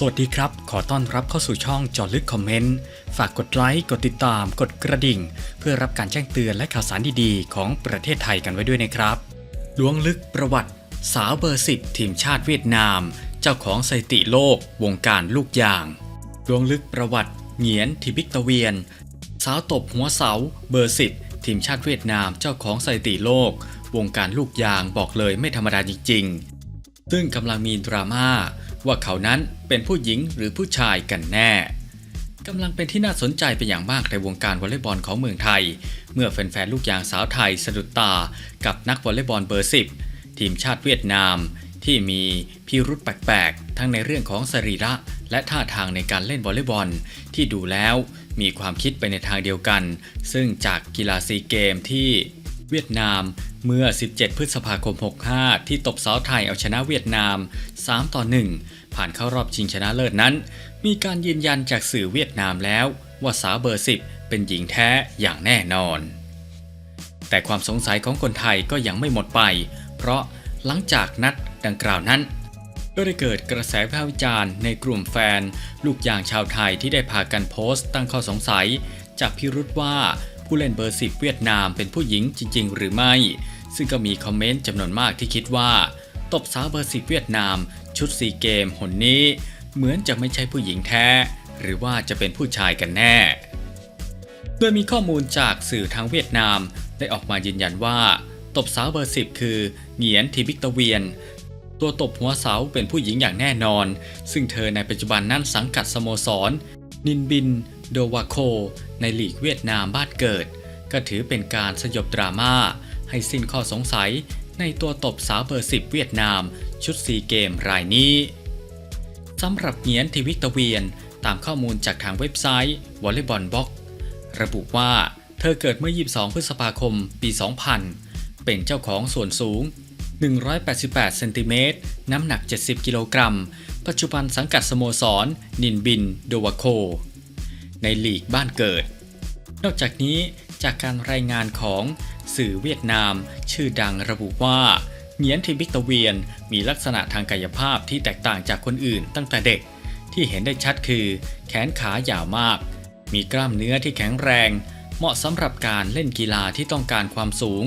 สวัสดีครับ ขอต้อนรับเข้าสู่ช่องจอลึกคอมเมนต์ ฝากกดไลค์ กดติดตาม กดกระดิ่ง เพื่อรับการแจ้งเตือนและข่าวสารดีๆ ของประเทศไทยกันไว้ด้วยนะครับ ล้วงลึกประวัติ สาวเบอร์สิบทีมชาติเวียดนาม เจ้าของสถิติโลก วงการลูกยาง ล้วงลึกประวัติเหงียนทิบิกตะเวียน สาวตบหัวเสา เบอร์สิบทีมชาติเวียดนาม เจ้าของสถิติโลก วงการลูกยางบอกเลยไม่ธรรมดาจริงๆ ซึ่งกำลังมีดราม่า ว่าเขานั้นเป็นผู้หญิงหรือผู้ชายกันแน่กำลังเป็นที่น่าสนใจเป็นอย่างมากในวงการวอลเลย์บอลของเมืองไทย เมื่อแฟนๆลูกยางสาวไทยสะดุดตากับนักวอลเลย์บอลเบอร์สิบทีมชาติเวียดนาม ที่มีพิรุษแปลกๆ ทั้งในเรื่องของสรีระ และท่าทางในการเล่นวอลเลย์บอล ที่ดูแล้วมีความคิดไปในทางเดียวกัน ซึ่งจากกีฬาซีเกมที่เวียดนาม เมื่อ 17 พฤษภาคม 65 ที่ตบสาวไทยเอาชนะเวียดนาม 3 ต่อ 1 ผ่านเข้ารอบชิงชนะเลิศนั้น มีการยืนยันจากสื่อเวียดนามแล้วว่าสาวเบอร์ 10 เป็นหญิงแท้อย่างแน่นอน แต่ความสงสัยของคนไทยก็ยังไม่หมดไป เพราะหลังจากนัดดังกล่าวนั้นก็ได้เกิดกระแสวิพากษ์วิจารณ์ในกลุ่มแฟน ลูกยางชาวไทยที่ได้พากันโพสต์ตั้งข้อสงสัย จากพิรุษว่าผู้เล่นเบอร์สิบเวียดนามเป็นผู้หญิงจริง ๆ หรือไม่ ซึ่งก็มีคอมเมนต์จำนวนมากที่คิดว่า ตบสาวเบอร์สิบเวียดนาม ชุดซีเกมหนนี้ เหมือนจะไม่ใช่ผู้หญิงแท้ หรือว่าจะเป็นผู้ชายกันแน่ โดยมีข้อมูลจากสื่อทางเวียดนามได้ออกมายืนยันว่า ตบสาวเบอร์สิบคือเหงียนทีบิกตะเวียน ตัวตบหัวเสาเป็นผู้หญิงอย่างแน่นอน ซึ่งเธอในปัจจุบันนั้นสังกัดสโมสร นินบิน โดวาโค ในลีกเวียดนามบ้านเกิด ก็ถือเป็นการสยบดราม่า ให้สิ้นข้อสงสัยในตัวตบสาวเบอร์สิบเวียดนาม ชุดซีเกมรายนี้สำหรับเหงียนทีวิตเวียนตามข้อมูลจากทางเว็บไซต์วอลเลย์บอลบ็อกระบุว่าเธอเกิดเมื่อ 22 พฤษภาคม ปี 2000 เป็นเจ้าของส่วนสูง 188 เซนติเมตร น้ำหนัก 70 กิโลกรัม ปัจจุบันสังกัดสโมสร นินบิน โดวาโค ในลีกบ้านเกิด นอกจากนี้ จากการรายงานของสื่อเวียดนาม ชื่อดังระบุว่าเหงียนทิบิกตะเวียนมีลักษณะทางกายภาพที่แตกต่างจากคนอื่นตั้งแต่เด็ก ที่เห็นได้ชัดคือ แขนขายาวมาก มีกล้ามเนื้อที่แข็งแรง เหมาะสำหรับการเล่นกีฬาที่ต้องการความสูง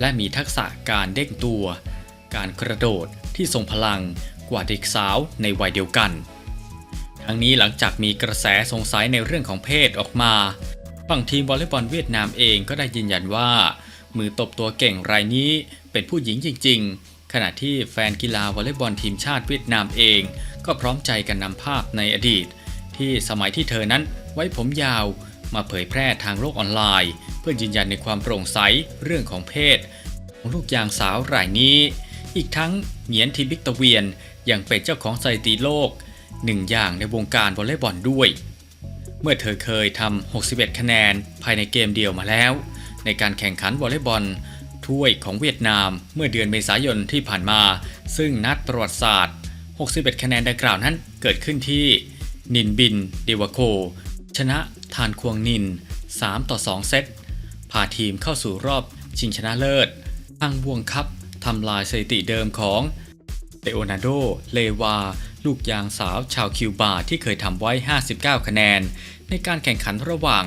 และมีทักษะการเด้งตัว การกระโดดที่ทรงพลังกว่าเด็กสาวในวัยเดียวกัน ทั้งนี้หลังจากมีกระแสสงสัยในเรื่องของเพศออกมา ฝั่งทีมวอลเลย์บอลเวียดนามเองก็ได้ยืนยันว่า มือตบตัวเก่งรายนี้เป็นผู้หญิงจริง ๆ ขณะที่แฟนกีฬาวอลเลย์บอลทีมชาติเวียดนามเอง ก็พร้อมใจกันนำภาพในอดีต ที่สมัยที่เธอนั้นไว้ผมยาวมาเผยแพร่ทางโลกออนไลน์ เพื่อยืนยันในความโปร่งใสเรื่องของเพศของลูกยางสาวรายนี้ อีกทั้งเหงียนทีบิกตะเวียนยังเป็นเจ้าของสถิติโลกหนึ่งอย่างในวงการวอลเลย์บอลด้วย เมื่อเธอเคยทำ 61 คะแนนภายในเกมเดียวมาแล้ว ในการแข่งขันวอลเลย์บอลถ้วยของเวียดนามเมื่อเดือนเมษายนที่ผ่านมา ซึ่งนัดประวัติศาสตร์ 61 คะแนนดังกล่าวนั้นเกิดขึ้นที่ นินบิน เดวโค ชนะทานควงนิน 3 ต่อ 2 เซต พาทีมเข้าสู่รอบชิงชนะเลิศทางบวงคัพทำลายสถิติเดิมของเลโอนาร์โด เลวา ลูกยางสาวชาวคิวบาที่เคยทำไว้ 59 คะแนน ในการแข่งขันระหว่าง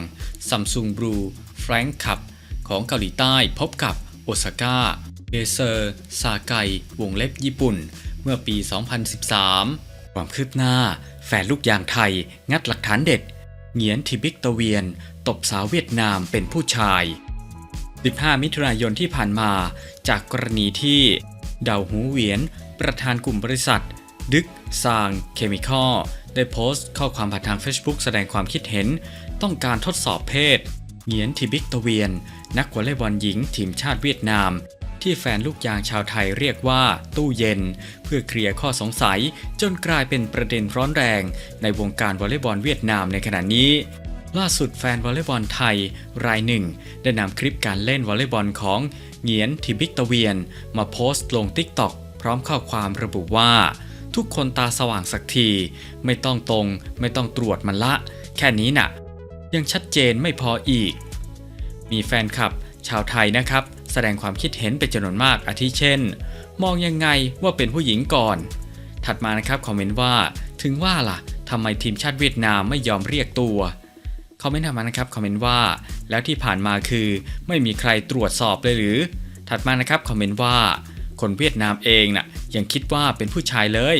ซัมซุงบลูแฟรงค์คัพของเกาหลีใต้พบกับโอซาก้าเบเซอร์ ซาไก วงเล็บญี่ปุ่น เมื่อปี 2013 ความคืบหน้า แฟนลูกยางไทย งัดหลักฐานเด็ด เหงียนทิบิกตะเวียน ตบสาวเวียดนามเป็นผู้ชาย 15 มิถุนายนที่ผ่านมา จากกรณีที่ เดาหูเวียน ประธานกลุ่มบริษัท ดึกซางเคมีคอลได้โพสต์ข้อความผ่านทาง Facebook แสดงความคิดเห็น ต้องการทดสอบเพศเหงียนทิบิกตะเวียน นักวอลเลย์บอลหญิงทีมชาติเวียดนาม ที่แฟนลูกยางชาวไทยเรียกว่าตู้เย็น เพื่อเคลียร์ข้อสงสัยจนกลายเป็นประเด็นร้อนแรง ในวงการวอลเลย์บอลเวียดนามในขณะนี้ล่าสุดแฟนวอลเลย์บอลไทย รายหนึ่ง ได้นำคลิปการเล่นวอลเลย์บอลของเหงียนทิบิกตะเวียน มาโพสต์ลง t ิ k t o k พร้อมข้อความระบุว่า ทุกคนตาสว่างสักที ไม่ต้องตรง ไม่ต้องตรวจมันละ แค่นี้น่ะ ยังชัดเจนไม่พออีก มีแฟนคลับ ชาวไทยนะครับ แสดงความคิดเห็นเป็นจำนวนมากอาทิเช่น มองยังไงว่าเป็นผู้หญิงก่อน ถัดมานะครับคอมเมนต์ว่า ถึงว่าล่ะทำไมทีมชาติเวียดนามไม่ยอมเรียกตัวคอมเมนต์มานะครับคอมเมนต์ว่า แล้วที่ผ่านมาคือ ไม่มีใครตรวจสอบเลยหรือ ถัดมานะครับคอมเมนต์ว่า คนเวียดนามเองน่ะยังคิดว่าเป็นผู้ชายเลย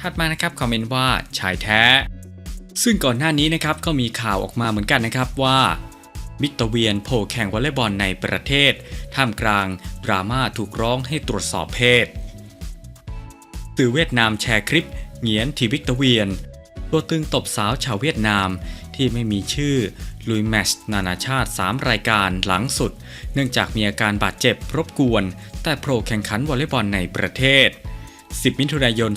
ถัดมานะครับคอมเมนต์ว่าชายแท้ ซึ่งก่อนหน้านี้นะครับก็มีข่าวออกมาเหมือนกันนะครับว่าวิตอเวียนโผล่แข่งวอลเลย์บอลในประเทศ ท่ามกลางดราม่าถูกร้องให้ตรวจสอบเพศสื่อเวียดนามแชร์คลิปเหงียนทีวิกตเวียน ตัวตึงตบสาวชาวเวียดนามที่ไม่มีชื่อ ลุยแมชนานาชาติ 3 รายการหลังสุด เนื่องจากมีอาการบาดเจ็บรบกวน แต่โปรแข่งขันวอลเลย์บอลในประเทศ 10 มิถุนายน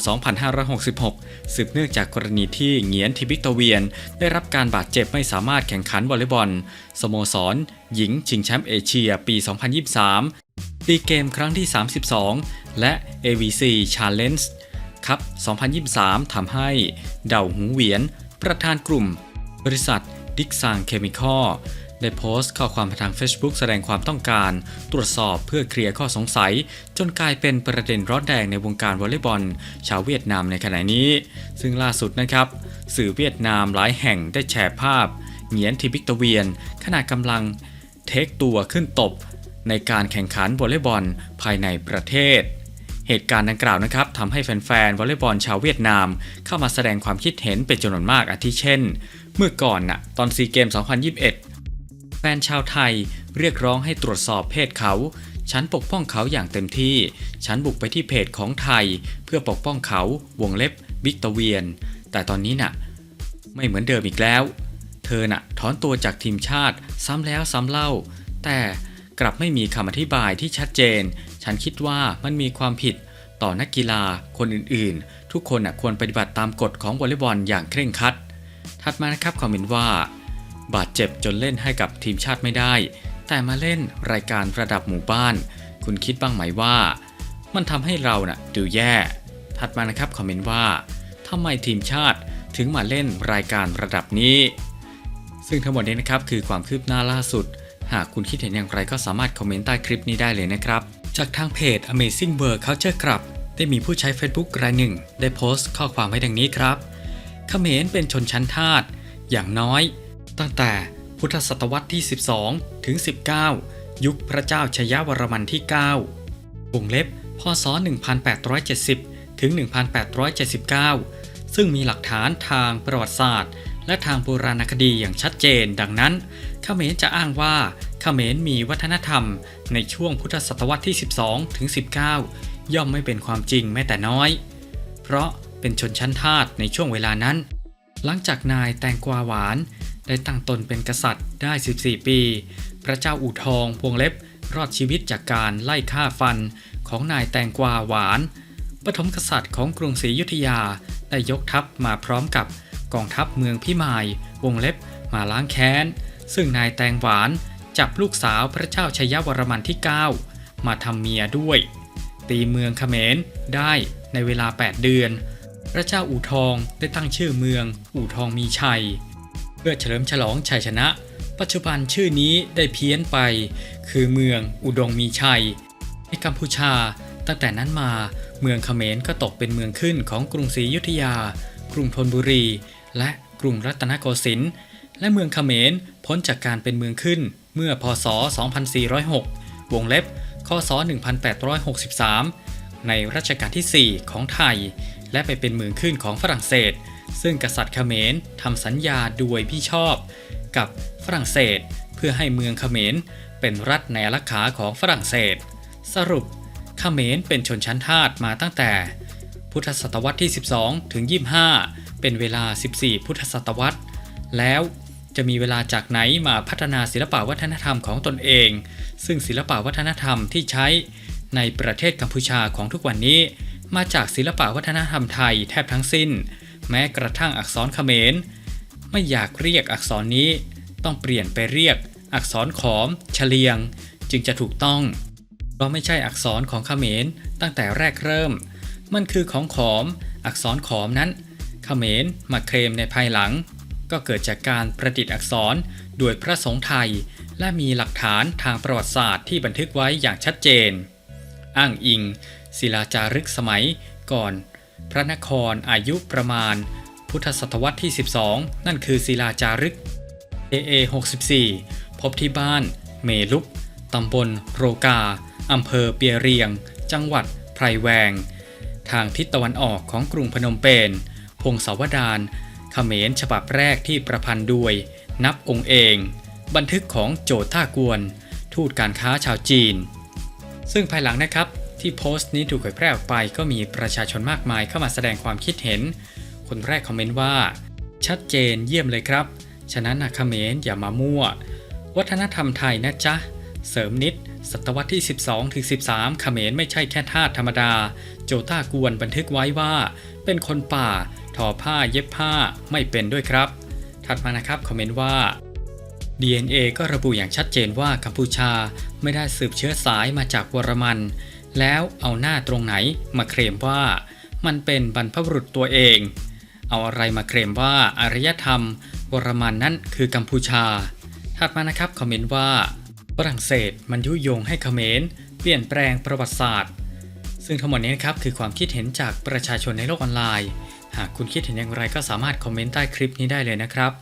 2566 สืบเนื่องจากกรณีที่เงียนทิบิกตเวียน ได้รับการบาดเจ็บไม่สามารถแข่งขันวอลเลย์บอล สโมสร หญิงชิงแชมป์เอเชียปี 2023ตีเกมครั้งที่ 32 และ AVC Challenge ครับ2023 ทำให้เดาหูเวียน ประธานกลุ่ม บริษัท ดิกซางเคมีคอลได้โพสต์ข้อความทาง Facebook แสดงความต้องการ ตรวจสอบเพื่อเคลียร์ข้อสงสัย จนกลายเป็นประเด็นร้อนแรงในวงการวอลเลย์บอล ชาวเวียดนามในขณะนี้ ซึ่งล่าสุดนะครับ สื่อเวียดนามหลายแห่งได้แชร์ภาพเหงียนทีบิกตเวียน ขณะกำลังเทคตัวขึ้นตบ ในการแข่งขันวอลเลย์บอลภายในประเทศ เหตุการณ์ดังกล่าวนะครับทำให้แฟนๆวอลเลย์บอลชาวเวียดนาม เข้ามาแสดงความคิดเห็นเป็นจำนวนมากอาทิเช่น เมื่อก่อนน่ะตอนซีเกม 2021 แฟนชาวไทยเรียกร้องให้ตรวจสอบเพศเขาฉันปกป้องเขาอย่างเต็มที่ ฉันบุกไปที่เพจของไทย เพื่อปกป้องเขาวงเล็บวิกตอเวียน แต่ตอนนี้น่ะ ไม่เหมือนเดิมอีกแล้ว เธอน่ะถอนตัวจากทีมชาติซ้ำแล้วซ้ำเล่า แต่กลับไม่มีคำอธิบายที่ชัดเจน ฉันคิดว่ามันมีความผิดต่อนักกีฬาคนอื่นๆ ทุกคนน่ะควรปฏิบัติตามกฎของวอลเลย์บอลอย่างเคร่งครัด ถัดมานะครับคอมเมนต์ว่า บาดเจ็บจนเล่นให้กับทีมชาติไม่ได้ แต่มาเล่นรายการระดับหมู่บ้าน คุณคิดบ้างไหมว่า มันทำให้เราน่ะดูแย่ ถัดมานะครับคอมเมนต์ว่าทำไมทีมชาติถึงมาเล่นรายการระดับนี้ ซึ่งทั้งหมดนี้นะครับคือความคืบหน้าล่าสุด หากคุณคิดเห็นอย่างไรก็สามารถคอมเมนต์ใต้คลิปนี้ได้เลยนะครับ จากทางเพจ Amazing World Culture Club ได้มีผู้ใช้ Facebook รายหนึ่ง ได้โพสต์ข้อความไว้ดังนี้ครับ เขมรเป็นชนชั้นทาสอย่างน้อย ตั้งแต่พุทธศตวรรษที่ 12 ถึง 19 ยุคพระเจ้าชยวรมันที่ 9 วงเล็บพศ 1870 ถึง 1879 ซึ่งมีหลักฐานทางประวัติศาสตร์ และทางโบราณคดีอย่างชัดเจน ดังนั้นเขมรจะอ้างว่าเขมรมีวัฒนธรรมในช่วงพุทธศตวรรษที่ 12 ถึง 19 ย่อมไม่เป็นความจริงแม้แต่น้อย เพราะ เป็นชนชั้นทาสในช่วงเวลานั้น หลังจากนายแตงกวาหวาน ได้ตั้งตนเป็นกษัตริย์ได้ 14 ปี พระเจ้าอู่ทองพวงเล็บรอดชีวิตจากการไล่ฆ่าฟันของนายแตงกวาหวาน ปฐมกษัตริย์ของกรุงศรีอยุธยาได้ยกทัพมาพร้อมกับกองทัพเมืองพิมาย วงเล็บมาล้างแค้น ซึ่งนายแตงหวานจับลูกสาวพระเจ้าชัยวรมันที่ 9 มาทำเมียด้วย ตีเมืองเขมรได้ในเวลา 8 เดือน พระเจ้าอู่ทองได้ตั้งชื่อเมืองอู่ทองมีชัย เพื่อเฉลิมฉลองชัยชนะ ปัจจุบันชื่อนี้ได้เพี้ยนไป คือเมืองอุดงมีชัย ในกัมพูชา ตั้งแต่นั้นมาเมืองเขมรก็ตกเป็นเมืองขึ้นของกรุงศรีอยุธยา กรุงธนบุรี และกรุงรัตนโกสินทร์และเมืองเขมรพ้นจากการเป็นเมืองขึ้นเมื่อพศ 2406 วงเล็บคศ1863 ในรัชกาลที่ 4 ของไทย และไปเป็นเมืองขึ้นของฝรั่งเศส ซึ่งกษัตริย์เขมรทำสัญญาโดยพี่ชอบ กับฝรั่งเศส เพื่อให้เมืองเขมรเป็นรัฐในอารักขาของฝรั่งเศส สรุปเขมรเป็นชนชั้นทาสมาตั้งแต่ พุทธศตวรรษที่ 12 ถึง 25 เป็นเวลา 14 พุทธศตวรรษ แล้วจะมีเวลาจากไหนมาพัฒนาศิลปวัฒนธรรมของตนเอง ซึ่งศิลปวัฒนธรรมที่ใช้ในประเทศกัมพูชาของทุกวันนี้ มาจากศิลปวัฒนธรรมไทยแทบทั้งสิ้น แม้กระทั่งอักษรเขมร ไม่อยากเรียกอักษรนี้ ต้องเปลี่ยนไปเรียก อักษรขอม เฉลียง จึงจะถูกต้องเพราะไม่ใช่อักษรของเขมรตั้งแต่แรกเริ่ม มันคือของขอม อักษรขอมนั้น เขมรมาเคลมในภายหลัง ก็เกิดจากการประดิษฐ์อักษรโดยพระสงฆ์ไทย และมีหลักฐานทางประวัติศาสตร์ที่บันทึกไว้อย่างชัดเจน อ้างอิง ศิลาจารึกสมัยก่อน พระนครอายุประมาณ พุทธศตวรรษที่ 12 นั่นคือศิลาจารึก AA 64 พบที่บ้าน เมลุกตำบลโรกา อำเภอเปียเรียง จังหวัดไพรแวง ทางทิศตะวันออกของกรุงพนมเปญ พงศาวดารเขมรฉบับแรกที่ประพันธ์ด้วย นับองค์เอง บันทึกของโจท่ากวน ทูตการค้าชาวจีน ซึ่งภายหลังนะครับ ที่โพสต์นี้ถูกเผยแพร่ออกไปก็มีประชาชนมากมายเข้ามาแสดงความคิดเห็น คนแรกคอมเมนต์ว่า ชัดเจนเยี่ยมเลยครับ ฉะนั้นนะเขมรอย่ามามั่ว วัฒนธรรมไทยนะจ๊ะ เสริมนิด ศตวรรษที่ 12ถึง13 เขมรไม่ใช่แค่ทาสธรรมดา โจต้ากวนบันทึกไว้ว่า เป็นคนป่า ทอผ้าเย็บผ้าไม่เป็นด้วยครับ ถัดมานะครับคอมเมนต์ว่า DNA ก็ระบุอย่างชัดเจนว่ากัมพูชาไม่ได้สืบเชื้อสายมาจากวรมัน แล้วเอาหน้าตรงไหนมาเคลมว่า มันเป็นบรรพบุรุษตัวเอง เอาอะไรมาเคลมว่าอารยธรรมวรมันนั่นคือกัมพูชาถัดมานะครับคอมเมนต์ว่าฝรั่งเศสมันยุยงให้เขมรเปลี่ยนแปลงประวัติศาสตร์ ซึ่งทั้งหมดนี้นะครับคือความคิดเห็นจากประชาชนในโลกออนไลน์ หากคุณคิดเห็นอย่างไรก็สามารถคอมเมนต์ใต้คลิปนี้ได้เลยนะครับ